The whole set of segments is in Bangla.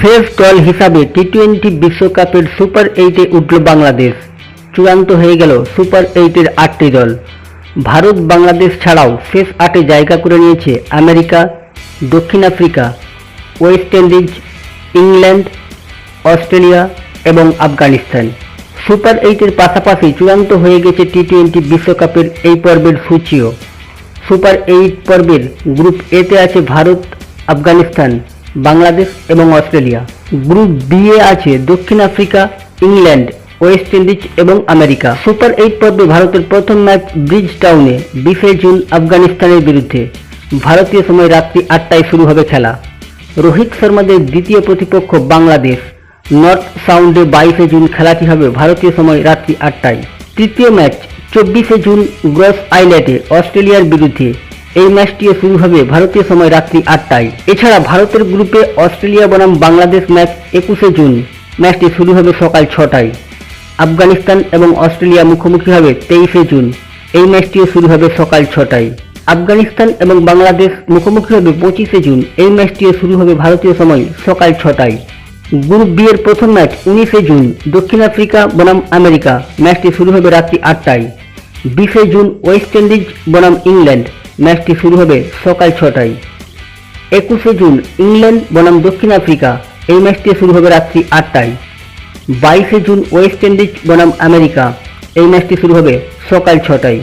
শেষ দল হিসাবে টি টোয়েন্টি বিশ্বকাপের সুপার এইটে উঠল বাংলাদেশ। চূড়ান্ত হয়ে গেল সুপার এইটের আটটি দল। ভারত বাংলাদেশ ছাড়াও শেষ আটে জায়গা করে নিয়েছে আমেরিকা, দক্ষিণ Africa, West Indies, England, Australia এবং আফগানিস্তান। সুপার এইটের পাশাপাশি চূড়ান্ত হয়ে গেছে টি টোয়েন্টি বিশ্বকাপের এই পর্বের সূচিও। সুপার এইট পর্বের গ্রুপ এতে আছে ভারত, আফগানিস্তান। বাংলাদেশ এবং অস্ট্রেলিয়া। গ্রুপ বি এ আছে দক্ষিণ আফ্রিকা, ইংল্যান্ড, ওয়েস্ট ইন্ডিজ এবং আমেরিকা। সুপার এইট পর্বে ভারতের প্রথম ম্যাচ ব্রিজ টাউনে বিশে জুন আফগানিস্তানের বিরুদ্ধে। ভারতীয় সময় রাত্রি আটটায় শুরু হবে খেলা। রোহিত শর্মাদের দ্বিতীয় প্রতিপক্ষ বাংলাদেশ। নর্থ সাউন্ডে বাইশে জুন খেলাটি হবে ভারতীয় সময় রাত্রি আটটায়। তৃতীয় ম্যাচ চব্বিশে জুন গ্রস আইল্যান্ডে অস্ট্রেলিয়ার বিরুদ্ধে। এই ম্যাচটিও শুরু হবে ভারতীয় সময় রাত্রি আটটায়। এছাড়া ভারতের গ্রুপে অস্ট্রেলিয়া বনাম বাংলাদেশ ম্যাচ একুশে জুন। ম্যাচটি শুরু হবে সকাল ছটায়। আফগানিস্তান এবং অস্ট্রেলিয়া মুখোমুখি হবে তেইশে জুন। এই ম্যাচটিও শুরু হবে সকাল ছটায়। আফগানিস্তান এবং বাংলাদেশ মুখোমুখি হবে পঁচিশে জুন। এই ম্যাচটিও শুরু হবে ভারতীয় সময় সকাল ছটায়। গ্রুপ বি এর প্রথম ম্যাচ উনিশে জুন, দক্ষিণ আফ্রিকা বনাম আমেরিকা। ম্যাচটি শুরু হবে রাত্রি আটটায়। বিশে জুন ওয়েস্ট ইন্ডিজ বনাম ইংল্যান্ড। ম্যাচটি শুরু হবে সকাল ছটায়। একুশে জুন, ইংল্যান্ড বনাম দক্ষিণ আফ্রিকা। এই ম্যাচটি শুরু হবে রাত্রি আটটায়। বাইশে জুন, ওয়েস্ট ইন্ডিজ বনাম আমেরিকা। এই ম্যাচটি শুরু হবে সকাল ছটায়।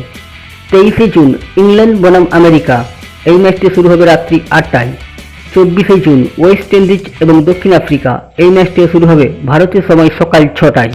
তেইশে জুন, ইংল্যান্ড বনাম আমেরিকা। এই ম্যাচটি শুরু হবে রাত্রি আটটায়। চব্বিশে জুন, ওয়েস্ট ইন্ডিজ এবং দক্ষিণ আফ্রিকা। এই ম্যাচটি শুরু হবে ভারতীয় সময় সকাল ছটায়।